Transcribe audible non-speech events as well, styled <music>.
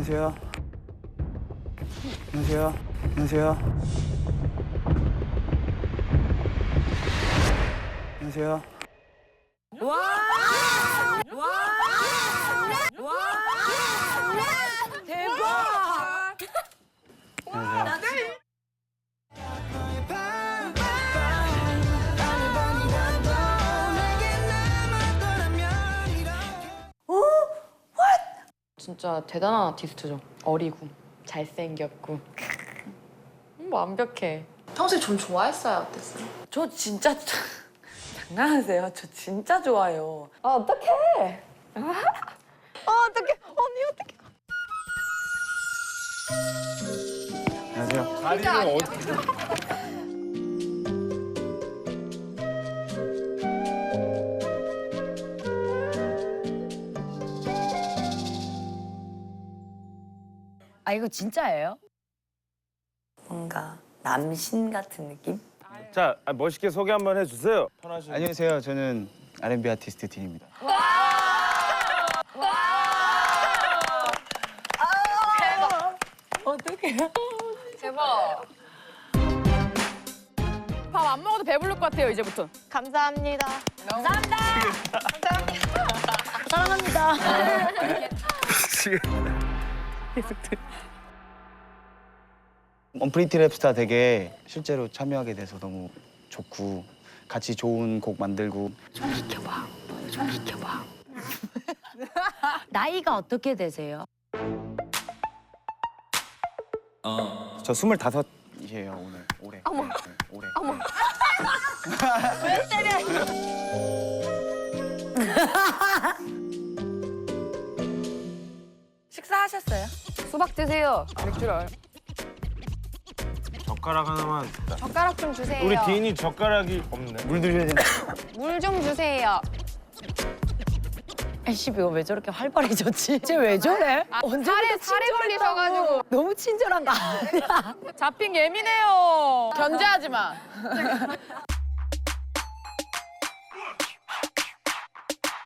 안녕하세요. 안녕하세요. 안녕하세요. 안녕하세요. 대박! 진짜 대단한 아티스트죠. 어리고 잘생겼고 음, 완벽해. 평소에 좀 좋아했어요? 어땠어요? 저 진짜 <laughs> 장난하세요? 저 진짜 좋아요. 아 어떡해? 아 <laughs> 어떡해? 언니 어떡해? 안녕하세요. 다리를 어떻게 아 이거 진짜예요? 뭔가 남신 같은 느낌? 자 아, 멋있게 소개 한번 해주세요. 편하신. 안녕하세요. 저는 R&B 아티스트 딘입니다. 밥 안 먹어도 배부를 것 같아요 이제부터. 감사합니다. 사랑합니다. <laughs> <laughs> <laughs> 언프리티 랩스타 되게 실제로 참여하게 돼서 너무 좋고 같이 좋은 곡 만들고 좀 비켜봐. 좀 비켜봐. 나이가 어떻게 되세요? 저 스물다섯이에요 오늘 올해. 어머. 네, 네, 올해. 어머. 식사하셨어요? 수박 드세요. 맥주를. 젓가락 하나만. 젓가락 좀 주세요. 우리 디인이 젓가락이 없네. 물 드셔야 되나? 물좀 주세요. 아이씨 이거 왜 저렇게 활발해졌지? 쟤 왜 저래? 언제부터 살에 살에 걸리셔가지고 너무 친절한 거 아니야? <laughs> 잡힌 예민해요. 견제하지 마. <laughs>